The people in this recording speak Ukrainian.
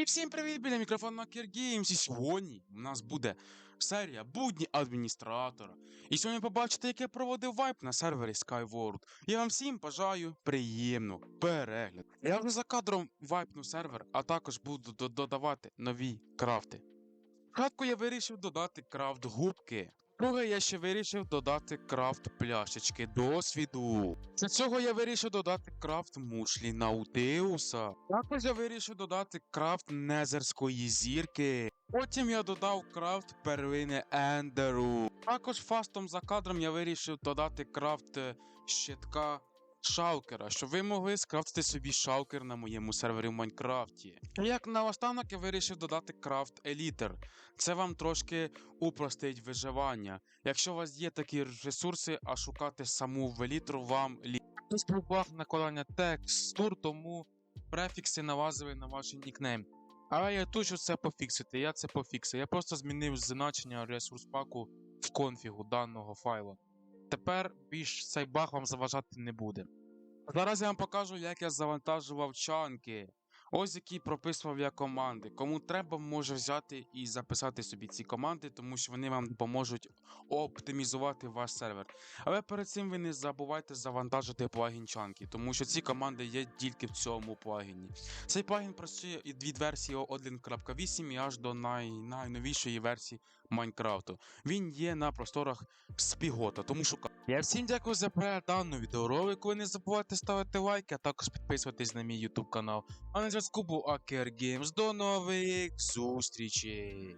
І всім привіт, біля мікрофона Games. І сьогодні у нас буде серія будні адміністратора. І сьогодні побачите, як я проводив вайп на сервері Skyward. Я вам всім бажаю приємного перегляду. Я вже за кадром вайпну сервер, а також буду додавати нові крафти. Спочатку я вирішив додати крафт губки. Друге, я ще вирішив додати крафт пляшечки досвіду. Для цього я вирішив додати крафт мушлі Наутеуса. Також я вирішив додати крафт незерської зірки. Потім я додав крафт первини Ендеру. Також фастом за кадром я вирішив додати крафт щитка шалкера, щоб ви могли скрафтити собі шалкер на моєму сервері в Майнкрафті. І Як наостанок я вирішив додати крафт елітер. Це вам трошки упростить виживання. Якщо у вас є такі ресурси, а шукати саму в елітру вам лі. Хтось пропав накладання текстур, тому префікси навазили на ваш нікнейм. Але я тут що це пофіксити, я це пофіксив. Я просто змінив значення ресурс паку в конфігу даного файлу. Тепер більш цей баг вам заважати не буде. Зараз я вам покажу, як я завантажував чанки. Ось які прописував я команди. Кому треба, може взяти і записати собі ці команди, тому що вони вам допоможуть оптимізувати ваш сервер. Але перед цим ви не забувайте завантажити плагін чанки, тому що ці команди є тільки в цьому плагіні. Цей плагін працює від версії 1.8 і аж до най... найновішої версії Майнкрафту. Він є на просторах Спігота, тому шукайте. Я всім дякую за перегляд даного відеоролику. Не забувайте ставити лайки, а також підписуватись на мій YouTube канал. А на зв'язку був Акер Геймс. До нових зустрічей!